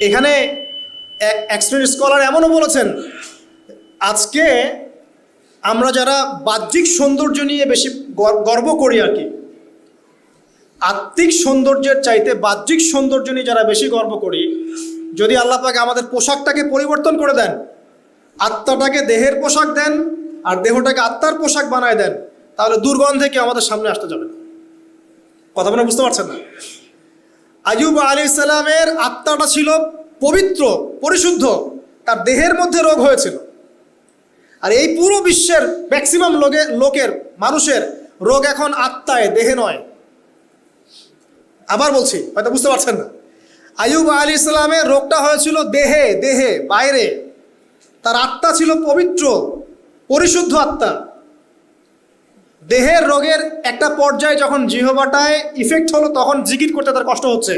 এখানে এক্সট্রেন স্কলার এমনও বলেছেন, আজকে আমরা যারা বাহ্যিক সৌন্দর্য নিয়ে বেশি গর- গর্ব করি আর কি, আত্মিক সৌন্দর্যের চাইতে বাহ্যিক সৌন্দর্য নিয়ে যারা বেশি গর্ব করি, যদি আল্লাহ পাক আমাদের পোশাকটাকে পরিবর্তন করে দেন, আত্মাটাকে দেহের পোশাক দেন, আর দেহটাকে আত্মার পোশাক বানায় দেন, তাহলে দুর্গন্ধে কেউ আমাদের সামনে আসতে যাবে কথা বলে বুঝতে পারছেন না? আয়ুব আলী ইসলামের আত্মাটা ছিল পবিত্র, পরিশুদ্ধ, তার দেহের মধ্যে রোগ হয়েছিল। আর এই পুরো বিশ্বের ম্যাক্সিমাম লোকে লোকের, মানুষের রোগ এখন আত্মায়, দেহে নয়। আবার বলছি, হয়তো বুঝতে পারছেন না। আয়ুব আলী ইসলামের রোগটা হয়েছিল দেহে দেহে, বাইরে। তার আত্মা ছিল পবিত্র, পরিশুদ্ধ আত্মা। দেহের রোগের একটা পর্যায়ে যখন জিহবাটায় ইফেক্ট হলো, তখন জিকির করতে তার কষ্ট হচ্ছে।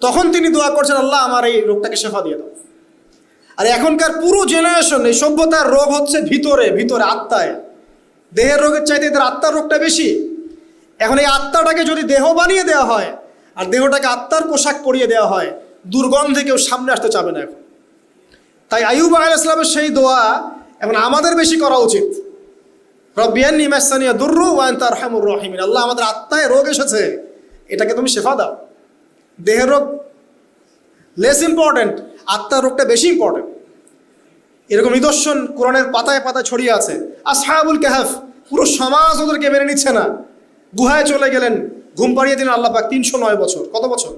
তখন তিনি দোয়া করছেন, আল্লাহ, আমার এই রোগটাকে শেফা দিয়ে দাও। আর এখনকার পুরো জেনারেশন এই সভ্যতার রোগ হচ্ছে ভিতরে ভিতরে, আত্মায়। দেহের রোগের চাইতে এদের আত্মার রোগটা বেশি। এখন এই আত্মাটাকে যদি দেহ বানিয়ে দেওয়া হয়, আর দেহটাকে আত্মার পোশাক পরিয়ে দেওয়া হয়, দুর্গন্ধে কেউ সামনে আসতে চাবে না এখন। তাই আয়ুব আল ইসলামের সেই দোয়া এখন আমাদের বেশি করা উচিত। রব্বিয়ান নিমাসানিয়া দুর্রু ওয়ান তার হামুর রহিমিন। আল্লাহ আমাদের আত্মায় রোগ এসেছে। এটাকে তুমি শেফা দাও। দেহের রোগ লেস ইম্পর্টেন্ট আত্মার রোগটা বেশি ইম্পর্টেন্ট এরকম নিদর্শন কোরআনের পাতায় পাতায় ছড়িয়ে আছে। আসহাবুল কাহাফ, পুরো সমাজ ওদেরকে মেনে নিচ্ছে না। গুহায় চলে গেলেন, ঘুম পাড়িয়ে দিলেন আল্লাহ পাক তিনশো নয় বছর। কত বছর?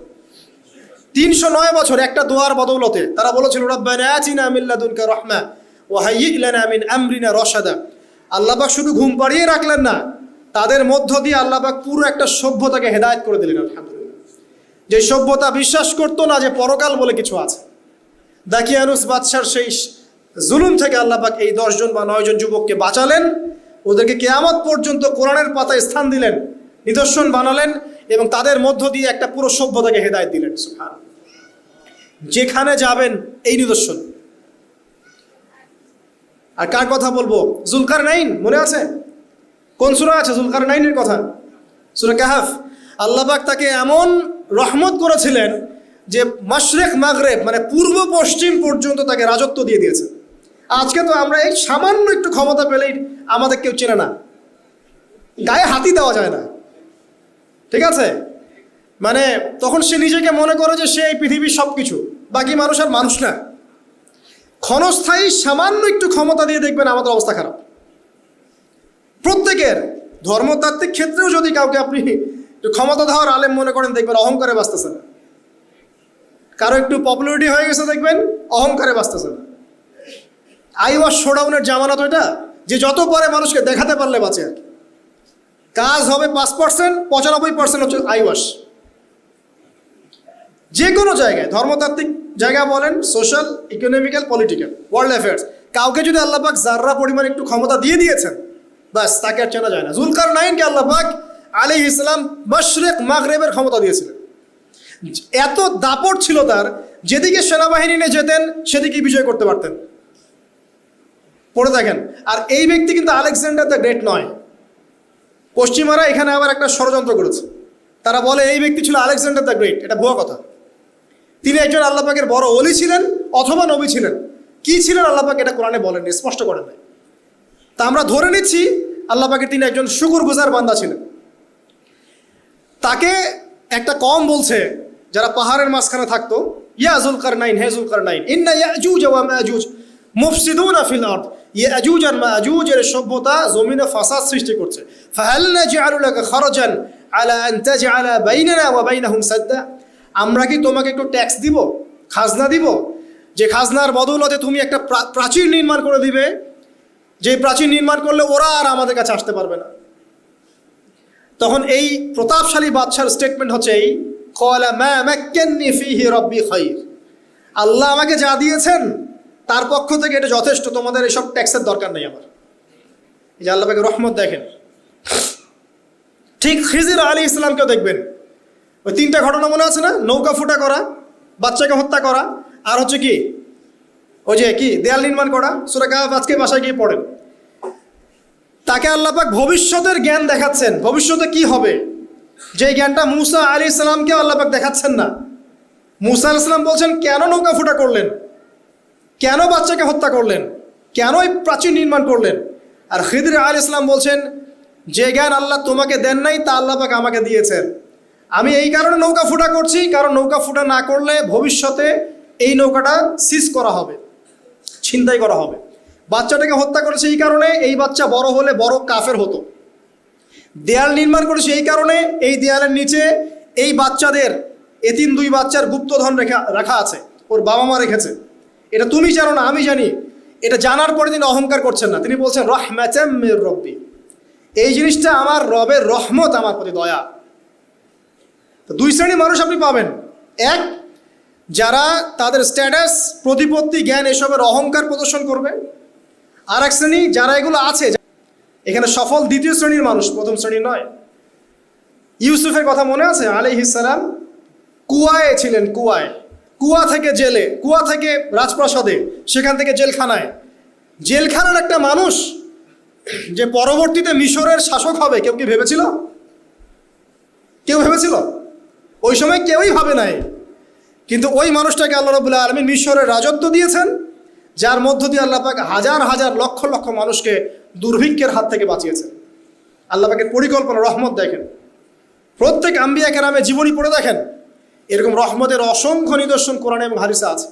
তিনশো নয় বছর একটা দোয়ার বদৌলতে। তারা বলেছিল, রব্বানা আতিনা লাদুনকা রাহমা ওয়া হাইয়্ লানা মিন আমরিনা রশাদা। আল্লাহ পাক শুধু ঘুম পাড়িয়ে রাখলেন না, তাদের মধ্য দিয়ে আল্লাহ পাক পুরো একটা সভ্যতাকে হেদায়ত করে দিলেন, আলহামদুলিল্লাহ। যে সভ্যতা বিশ্বাস করতো না যে পরকাল বলে কিছু আছে। দাকিয়ানুস বাদশার সেই জুলুম থেকে আল্লাহ পাক এই দশজন বা নয়জন যুবককে বাঁচালেন, ওদেরকে কেয়ামত পর্যন্ত কোরআনের পাতায় স্থান দিলেন, নিদর্শন বানালেন এবং তাদের মধ্য দিয়ে একটা পুরো সভ্যতাকে হেদায়ত দিলেন যেখানে যাবেন এই নিদর্শন। আর কার কথা বলব? জুলকার নাইন মনে আছে? কোন সুরা আছে জুলকার নাইনের কথা? সুরা কাহাফ। আল্লাহবাক তাকে এমন রহমত করেছিলেন যে মাশরেক, মাগরেব মানে পূর্ব পশ্চিম পর্যন্ত তাকে রাজত্ব দিয়ে দিয়েছে। আজকে তো আমরা এই সামান্য একটু ক্ষমতা পেলেই আমাদের কেউ চেনে না। গায়ে হাতি দেওয়া যায় না। ঠিক আছে? মানে তখন সে নিজেকে মনে করে যে সে এই পৃথিবীর সব কিছু বাকি মানুষ আর মানুষ না। ক্ষণস্থায়ী সামান্য একটু ক্ষমতা দিয়ে দেখবেন আমাদের অবস্থা খারাপ। প্রত্যেকের ধর্মতাত্ত্বিক ক্ষেত্রেও যদি কাউকে আপনি একটু ক্ষমতা দেওয়ার আলেম মনে করেন, দেখবেন অহংকারে বাঁচতেছে না। কারও একটু পপুলারিটি হয়ে গেছে, দেখবেন অহংকারে বাঁচতেছে না। আই ওয়াশ শোডাউনের জামানত ওইটা যে যত পারে মানুষকে দেখাতে পারলে বাঁচে আর কাজ হবে পাঁচ পার্সেন্ট পঁচানব্বই পার্সেন্ট হচ্ছে আই ওয়াশ যে কোনো জায়গায় ধর্মতাত্ত্বিক জায়গা বলেন social economical political world affairs কাউকে যদি আল্লাপাক জাররা পরিমাণ একটু ক্ষমতা দিয়ে দিয়েছেন, ব্যাস, তাকে আর চেনা যায় না। জুলকার নাইনকে আল্লাপাক আলী ইসলাম মশরেক মাগরেবের ক্ষমতা দিয়েছিলেন। এত দাপট ছিল তার, যেদিকে সেনাবাহিনী নিয়ে যেতেন, সেদিকে বিজয় করতে পারতেন। পড়ে দেখেন, আর এই ব্যক্তি কিন্তু আলেকজান্ডার দ্য গ্রেট নয়। পশ্চিমারা এখানে আবার একটা ষড়যন্ত্র করেছে। তারা বলে, এই ব্যক্তি ছিল আলেকজান্ডার দ্য গ্রেট, এটা ভুয়া কথা। তিনি একজন আল্লাপাকের বড় অলি ছিলেন অথবা নবী ছিলেন। কি ছিলেন আল্লাপাক এটা কোরআনে বলেন স্পষ্ট করেন নাই। তা আমরা ধরে নিচ্ছি আল্লাপাকের তিনি একজন শুকুর গুজার বান্দা ছিলেন। তাকে একটা কম বলছে যারা পাহাড়ের মাঝখানে থাকতো, ইয়া জুলকার নাইন হে জুলকার নাইন ইন্না ইয়াজুজ ওয়া মাজুজ, মুফসিদুনা ফিল আরদ, ইয়াজুজ আর এর সভ্যতা জমিনে ফাসাদ সৃষ্টি করছে। ফাহাল নাজআলু লাকা খারাজান আলা আন তাজআলা বাইনানা ওয়া বাইনাহুম সাদ্দা। আমরা কি তোমাকে একটু ট্যাক্স দিব? খাজনা দিব? যে খাজনার বদৌলতে তুমি একটা প্রা- প্রাচীর নির্মাণ করে দিবে। যে প্রাচীর নির্মাণ করলে ওরা আর আমাদের কাছে আসতে পারবে না। তখন এই প্রতাপশালী বাদশার স্টেটমেন্ট হচ্ছে এই, কলা মা মাক্কান্নি ফিহি রব্বি খাইর। আল্লাহ আমাকে যা দিয়েছেন, তার পক্ষ থেকে এটা যথেষ্ট। তোমাদের এসব ট্যাক্সের দরকার নেই আমার। এই যে আল্লাহকে রহমত দেখেন। ঠিক খিজির আলী ইসলামকেও দেখবেন। ওই তিনটা ঘটনা মনে আছে না? নৌকা ফুটা করা, বাচ্চাকে হত্যা করা, আর হচ্ছে কি? ওই যে কি? দেয়াল নির্মাণ করা। সুরাকা আজকে বাসায় গিয়ে পড়েন। তাকে আল্লাপাক ভবিষ্যতের জ্ঞান দেখাচ্ছেন। ভবিষ্যতে কি হবে? যে জ্ঞানটা মুসা আলী ইসলামকে আল্লাপাক দেখাচ্ছেন না। মুসা আল ইসলাম বলছেন, কেন নৌকা ফুটা করলেন? কেন বাচ্চাকে হত্যা করলেন? কেন এই প্রাচীর নির্মাণ করলেন? আর খিদির আল ইসলাম বলছেন, যে জ্ঞান আল্লাহ তোমাকে দেন নাই, তা আল্লাহ পাক আমাকে দিয়েছেন। আমি এই কারণে নৌকা ফুটা করছি, কারণ নৌকা ফুটা না করলে ভবিষ্যতে এই নৌকাটা সিজ করা হবে, ছিনতাই করা হবে। বাচ্চাটাকে হত্যা করেছে এই কারণে, এই বাচ্চা বড় হলে বড় কাফের হতো। দেয়াল নির্মাণ করেছে এই কারণে, এই দেয়ালের নিচে এই বাচ্চাদের, এতিম দুই বাচ্চার গুপ্তধন রেখা, রাখা আছে, ওর বাবা মা রেখেছে। এটা তুমি জানো না, আমি জানি। এটা জানার পরে তিনি অহংকার করছেন না। তিনি বলছেন রহম্যাচাম রব্বি। এই জিনিসটা আমার রবের রহমত, আমার প্রতি দয়া। দুই শ্রেণির মানুষ আপনি পাবেন। এক, যারা তাদের স্ট্যাটাস প্রতিপত্তি, জ্ঞান এসবের অহংকার প্রদর্শন করবে। আর এক শ্রেণি, যারা এগুলো আছে, এখানে সফল দ্বিতীয় শ্রেণির মানুষ, প্রথম শ্রেণির নয়। ইউসুফের কথা মনে আছে? আলিহিসাল্লাম কুয়ায় ছিলেন, কুয়ায়। কুয়া থেকে জেলে, কুয়া থেকে রাজপ্রাসাদে, সেখান থেকে জেলখানায়। জেলখানার একটা মানুষ যে পরবর্তীতে মিশরের শাসক হবে, কেউ কি ভেবেছিল? কেউ ভেবেছিল? ওই সময় কেউই ভাবে নাই। কিন্তু ওই মানুষটাকে আল্লাহ রবুল্লাহ আলমী মিশরের রাজত্ব দিয়েছেন, যার মধ্য দিয়ে আল্লাহ পাক হাজার হাজার লক্ষ লক্ষ মানুষকে দুর্ভিক্ষের হাত থেকে বাঁচিয়েছেন। আল্লাহ পাকের পরিকল্পনা, রহমত দেখেন। প্রত্যেক আম্বিয়াকে নামে জীবনী পড়ে দেখেন, এরকম রহমতের অসংখ্য নিদর্শন কোরআনে এবং হারিসা আছে।